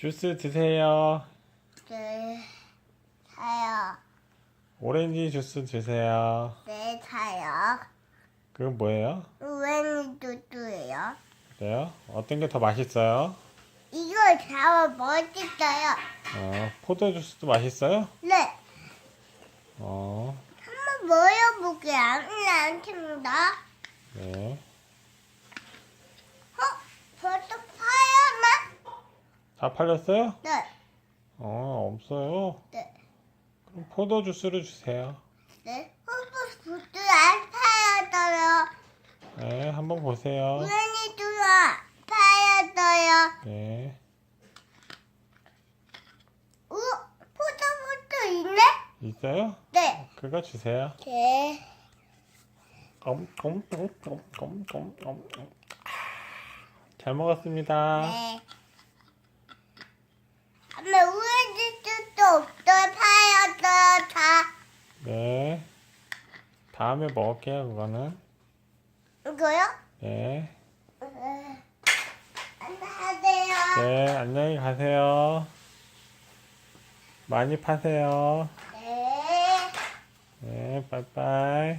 주스 드세요. 네, 사요. 오렌지 주스 드세요. 네, 사요. 그건 뭐예요? 우엔이 두두예요. 그래요? 어떤 게 더 맛있어요? 이거 잡아 멋있어요. 어, 포도 주스도 맛있어요? 네, 어, 한번 먹어볼게요. 안 칩니다. 네. 어? 벌써 파였나? 다 팔렸어요? 네, 어, 없어요. 네, 그럼 포도 주스를 주세요. 네. 헛벌 부도 안 파였어요. 네, 한번 보세요. 우엔이 두가 파였어요. 네. 우, 포도부터 있네? 있어요? 네. 그거 주세요. 네. 꼼꼼꼼꼼꼼꼼꼼. 잘 먹었습니다. 네. 엄마 우엔이 두도 없어요. 파였어요. 다. 네. 다음에 먹을게요, 그거는. 이거요? 네. 안녕하세요. 네, 안녕히 가세요. 많이 파세요. 네. 네, 빠이빠이.